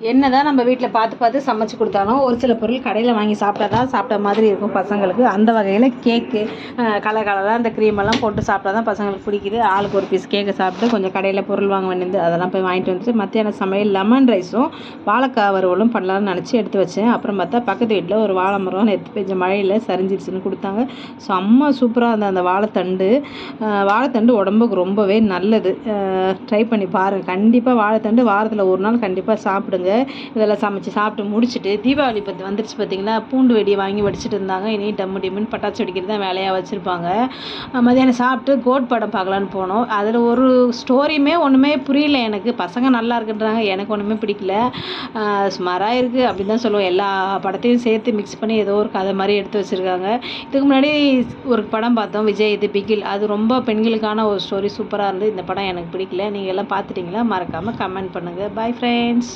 என்ன தான் நம்ம வீட்டில் பார்த்து பார்த்து சமைச்சு கொடுத்தாலும் ஒரு சில பொருள் கடையில் வாங்கி சாப்பிட்டா தான் சாப்பிட்ட மாதிரி இருக்கும் பசங்களுக்கு. அந்த வகையில் கேக்கு கலர் கலராக அந்த க்ரீமெல்லாம் போட்டு சாப்பிட்டா தான் பசங்களுக்கு பிடிக்குது. ஆளுக்கு ஒரு பீஸ் கேக்கை சாப்பிட்டு கொஞ்சம் கடையில் பொருள் வாங்க வேண்டியது அதெல்லாம் போய் வாங்கிட்டு வந்துட்டு மத்தியானம் சமையல் லெமன் ரைஸும் வாழைக்காய் வறுவலும் பண்ணலாம்னு நினச்சி எடுத்து வச்சேன். அப்புறம் பார்த்தா பக்கத்து வீட்டில் ஒரு வாழை மரம் எடுத்து பெஞ்ச மழையில் சரிஞ்சிருச்சுன்னு கொடுத்தாங்க. செம்ம சூப்பராக இருந்த அந்த வாழைத்தண்டு. வாழைத்தண்டு உடம்புக்கு ரொம்பவே நல்லது. ட்ரை பண்ணி பாருங்கள் கண்டிப்பாக வாழைத்தண்டு வாரத்தில் ஒரு நாள் கண்டிப்பாக சாப்பிடுங்க. இதெல்லாம் சமைச்சு சாப்பிட்டு முடிச்சுட்டு தீபாவளி பத்து வந்துருச்சு பார்த்தீங்களா? பூண்டு வெடியை வாங்கி வடிச்சிட்டு இருந்தாங்க. இனி டம்மு டிம்முன்னு பட்டாசு வெடிக்கிறது தான் வேலையாக வச்சுருப்பாங்க. மதியானம் சாப்பிட்டு கோட் படம் பார்க்கலான்னு போனோம். அதில் ஒரு ஸ்டோரியுமே ஒன்றுமே புரியல எனக்கு. பசங்க நல்லா இருக்குன்றாங்க. எனக்கு ஒன்றுமே பிடிக்கல. சுமாராக இருக்குது அப்படின்னு தான் சொல்லுவோம். எல்லா படத்தையும் சேர்த்து மிக்ஸ் பண்ணி ஏதோ ஒரு கதை மாதிரி எடுத்து வச்சுருக்காங்க. இதுக்கு முன்னாடி ஒரு படம் பார்த்தோம். விஜய் இது பிகில். அது ரொம்ப பெண்களுக்கான ஒரு ஸ்டோரி சூப்பராக இருந்தது. இந்த படம் எனக்கு பிடிக்கல. நீங்கள் எல்லாம் பார்த்துட்டிங்களா? மறக்காமல் கமெண்ட் பண்ணுங்கள் பை ஃப்ரெண்ட்ஸ்